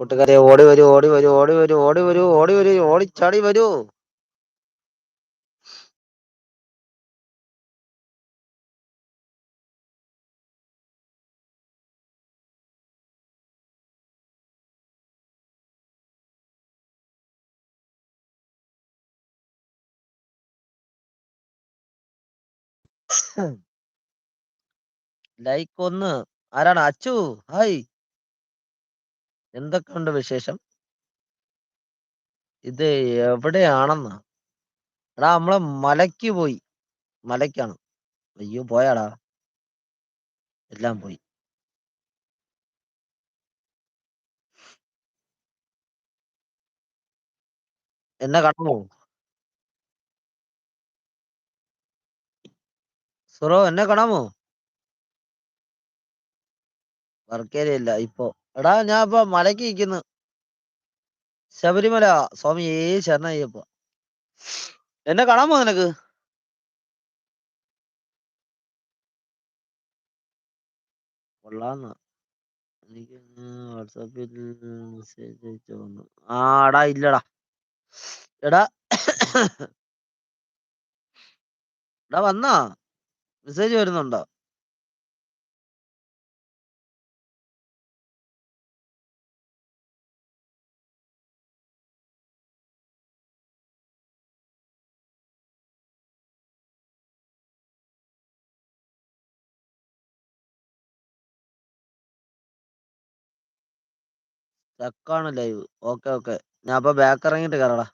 കൂട്ടുകാരെ ഓടി വരൂ ഓടി വരൂ ഓടി വരൂ ഓടി വരൂ ഓടി വരൂ ഓടിച്ചാടി വരൂ. ലൈക്ക് ഒന്ന്. ആരാണ്? അച്ചു. ഹായ്. എന്തൊക്കെയുണ്ട് വിശേഷം? ഇത് എവിടെയാണെന്ന്? എടാ നമ്മളെ മലയ്ക്ക് പോയി. മലയ്ക്കാണ്. അയ്യോ പോയാടാ. എല്ലാം പോയി. എന്നെ കാണുമോ? സുറോ എന്നെ കാണാമോ? വർക്കേരിയല്ല ഇപ്പൊ. എടാ ഞാൻ ഇപ്പൊ മലയ്ക്ക് ഇരിക്കുന്നു ശബരിമല സ്വാമി ഏ ശരണയ്യപ്പ. എന്നെ കാണാൻ പോ നിനക്ക്? കൊള്ളാന്ന്. എനിക്ക് വാട്സാപ്പിൽ മെസ്സേജ് അയച്ചു വന്നു ആ എടാ ഇല്ലടാ. എടാ എടാ വന്നാ? മെസ്സേജ് വരുന്നുണ്ടോ? ചക്കാണ് ലൈവ് ഓക്കെ ഓക്കെ ഞാൻ അപ്പൊ ബാക്ക് ഇറങ്ങിട്ട് കയറടാ